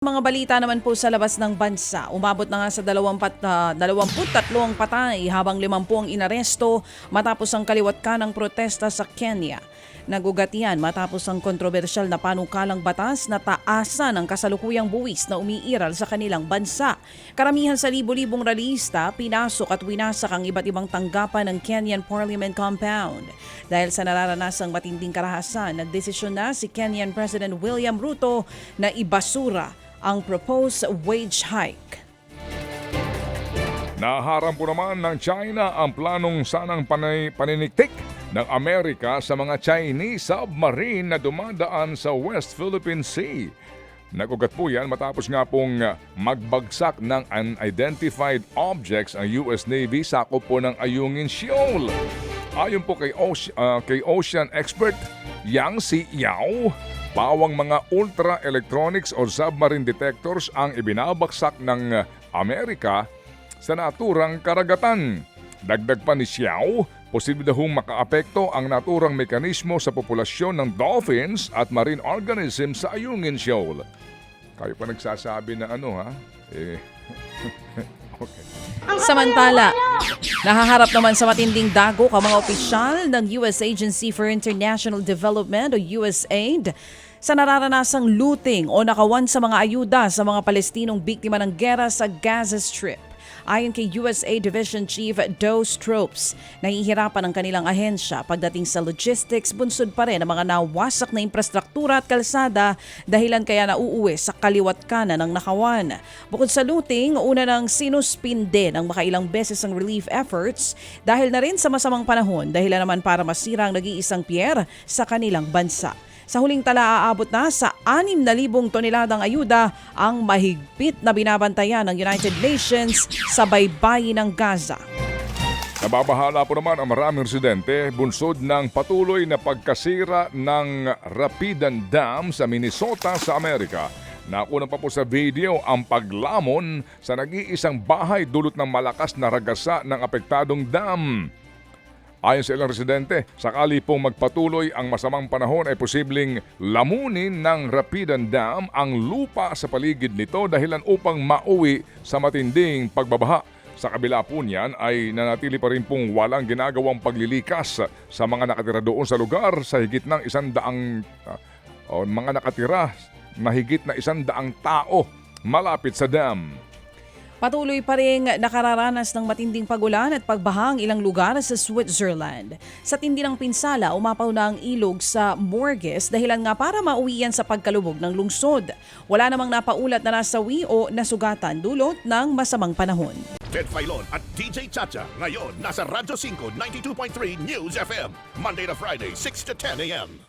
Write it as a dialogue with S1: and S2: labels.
S1: Mga balita naman po sa labas ng bansa, umabot na nga sa 20, ah, 23 ang patay habang 50 ang inaresto matapos ang kaliwat ka ng protesta sa Kenya. Nagugat yan matapos ang kontrobersyal na panukalang batas na taasan ang kasalukuyang buwis na umiiral sa kanilang bansa. Karamihan sa libo-libong ralista, pinasok at winasak ang iba't ibang tanggapan ng Kenyan Parliament Compound. Dahil sa nararanasang matinding karahasan, nagdesisyon na si Kenyan President William Ruto na ibasura ang proposed wage hike.
S2: Naharang po naman ng China ang planong sanang panay, paniniktik ng Amerika sa mga Chinese submarine na dumadaan sa West Philippine Sea. Nagugat po yan matapos nga pong uh, magbagsak ng unidentified objects ang US Navy sakop po ng Ayungin Shoal. Ayon po kay, Oce- uh, kay Ocean expert Yang Si Yao, pawang mga ultra-electronics o submarine detectors ang ibinabagsak ng uh, Amerika sa naturang karagatan. Dagdag pa ni Xiao, posible na hong makaapekto ang naturang mekanismo sa populasyon ng dolphins at marine organisms sa Ayungin Shoal. Kayo pa nagsasabi na ano ha? Eh, okay.
S1: Samantala, nahaharap naman sa matinding dagok ang mga opisyal ng US Agency for International Development o USAID sa nararanasang looting o nakawan sa mga ayuda sa mga Palestinong biktima ng gera sa Gaza Strip. Ayon kay USA Division Chief Doe Stropes, nahihirapan ang kanilang ahensya pagdating sa logistics, bunsod pa rin ang mga nawasak na infrastruktura at kalsada dahilan kaya nauuwi sa kaliwat kanan ng nakawan. Bukod sa looting, una nang sinuspinde ng makailang beses ang relief efforts dahil na rin sa masamang panahon dahilan naman para masira ang nag-iisang pier sa kanilang bansa. Sa huling tala aabot na sa 6,000 toneladang ayuda ang mahigpit na binabantayan ng United Nations sa baybayin ng Gaza.
S2: Nababahala po naman ang maraming residente bunsod ng patuloy na pagkasira ng Rapidan Dam sa Minnesota sa Amerika. Nakuna pa po sa video ang paglamon sa nag-iisang bahay dulot ng malakas na ragasa ng apektadong dam. Ayon sa ilang residente, sakali pong magpatuloy ang masamang panahon ay posibleng lamunin ng Rapidan Dam ang lupa sa paligid nito dahilan upang mauwi sa matinding pagbabaha. Sa kabila po niyan ay nanatili pa rin pong walang ginagawang paglilikas sa mga nakatira doon sa lugar sa higit ng isang daang o mga nakatira na higit na isang daang tao malapit sa dam.
S1: Patuloy pa rin nakararanas ng matinding pagulan at pagbahang ilang lugar sa Switzerland. Sa tindi ng pinsala, umapaw na ang ilog sa Morges dahilan nga para mauwian sa pagkalubog ng lungsod. Wala namang napaulat na nasawi o nasugatan dulot ng masamang panahon.
S3: Ted Filon at DJ Chacha. Ngayon, nasa Radyo 5, 92.3 News FM. Monday to Friday, 6 to 10 a.m.